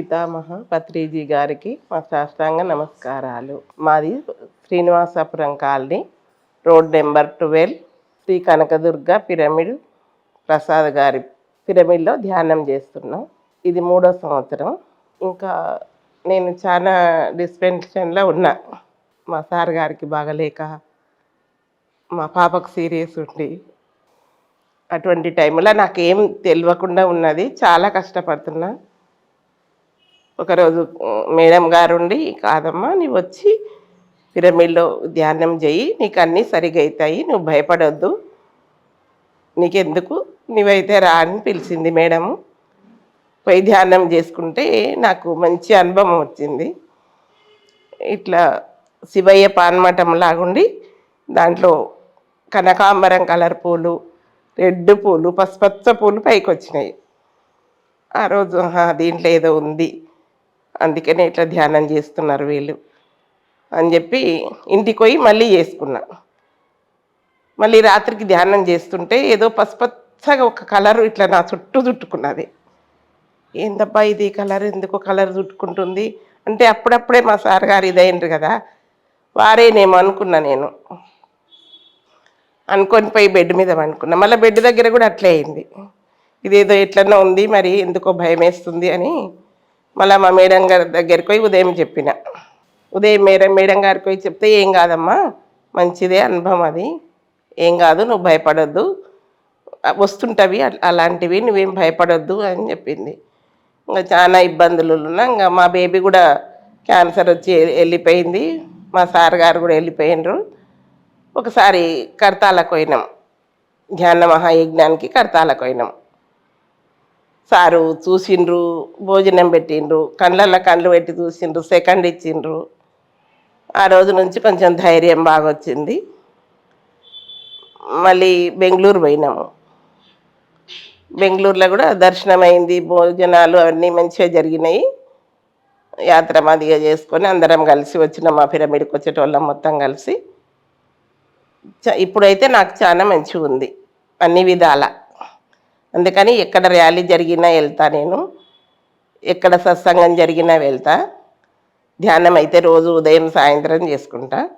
పితామహ పత్రిజీ గారికి మా సాష్టాంగ నమస్కారాలు. మాది Srinivasapuram colony road number twelve Shri Kanakadurga pyramid Prasad గారి పిరమిడ్లో ధ్యానం చేస్తున్నాం. ఇది మూడో సంవత్సరం. ఇంకా నేను చాలా డిస్పెన్షన్లో ఉన్నా. మా సార్ గారికి బాగలేక మా పాపకు సీరియస్ ఉండి అటువంటి టైంలో నాకేం తెలియకుండా ఉన్నది. చాలా కష్టపడుతున్నా. ఒకరోజు మేడం గారు ఉండి కాదమ్మా నీవు వచ్చి పిరమిడ్లో ధ్యానం చేయి నీకు అన్నీ సరిగా అవుతాయి నువ్వు భయపడొద్దు. నీకెందుకు? నువ్వైతే రా అని పిలిచింది మేడము పోయి ధ్యానం చేసుకుంటే నాకు మంచి అనుభవం వచ్చింది. ఇట్లా శివయ్య పాన్మఠం లాగుండి దాంట్లో కనకాంబరం కలర్ పూలు రెడ్ పూలు పసుపచ్చ పూలు పైకి వచ్చినాయి ఆ రోజు దీంట్లో ఏదో ఉంది. అందుకనే ఇట్లా ధ్యానం చేస్తున్నారు వీళ్ళు. అని చెప్పి ఇంటికి పోయి మళ్ళీ చేసుకున్నా. మళ్ళీ రాత్రికి ధ్యానం చేస్తుంటే ఏదో పసుపచ్చగా ఒక కలర్ ఇట్లా నా చుట్టూ చుట్టుకున్నది. ఏందబ్బా ఇది కలర్? ఎందుకో కలర్ చుట్టుకుంటుంది? అంటే అప్పుడప్పుడే మా సార్ గారు ఇదైండ్రు కదా. వారేనేమో అనుకున్నా నేను. అనుకొని పోయి బెడ్ మీద అనుకున్నా మళ్ళీ బెడ్ దగ్గర కూడా అట్లే అయింది. ఇదేదో ఎట్లన్నా ఉంది మరి ఎందుకో భయం వేస్తుంది అని మళ్ళీ మా మేడం గారి దగ్గరికి పోయి ఉదయం చెప్పిన. ఉదయం మేడం మేడం గారికి పోయి చెప్తే ఏం కాదమ్మా మంచిదే అనుభవం అది. ఏం కాదు నువ్వు భయపడొద్దు. వస్తుంటవి అలాంటివి నువ్వేం భయపడొద్దు అని చెప్పింది. ఇంకా చాలా ఇబ్బందులు ఉన్నా ఇంకా మా బేబీ కూడా క్యాన్సర్ వచ్చి వెళ్ళిపోయింది. మా సార్ గారు కూడా వెళ్ళిపోయినరు. ఒకసారి కర్తాలకు పోయినాం ధ్యాన మహాయజ్ఞానికి కర్తాలకు పోయినాం సారు చూసిండ్రు భోజనం పెట్టిండ్రు కళ్ళల్లో కళ్ళు పెట్టి చూసిండ్రు సెకండ్ ఇచ్చిండ్రు. ఆ రోజు నుంచి కొంచెం ధైర్యం బాగా వచ్చింది మళ్ళీ బెంగళూరు పోయినాము. బెంగళూరులో కూడా దర్శనం అయింది భోజనాలు అన్నీ మంచిగా జరిగినాయి. యాత్ర మాదిగా చేసుకొని అందరం కలిసి వచ్చినాం మా పిరమిడ్కి వచ్చేటోళ్ళం మొత్తం కలిసి. ఇప్పుడైతే నాకు చాలా మంచిగా ఉంది అన్ని విధాల. అందుకని ఎక్కడ ర్యాలీ జరిగినా వెళ్తా నేను. ఎక్కడ సత్సంగం జరిగినా వెళ్తా. ధ్యానం అయితే రోజు ఉదయం సాయంత్రం చేసుకుంటా.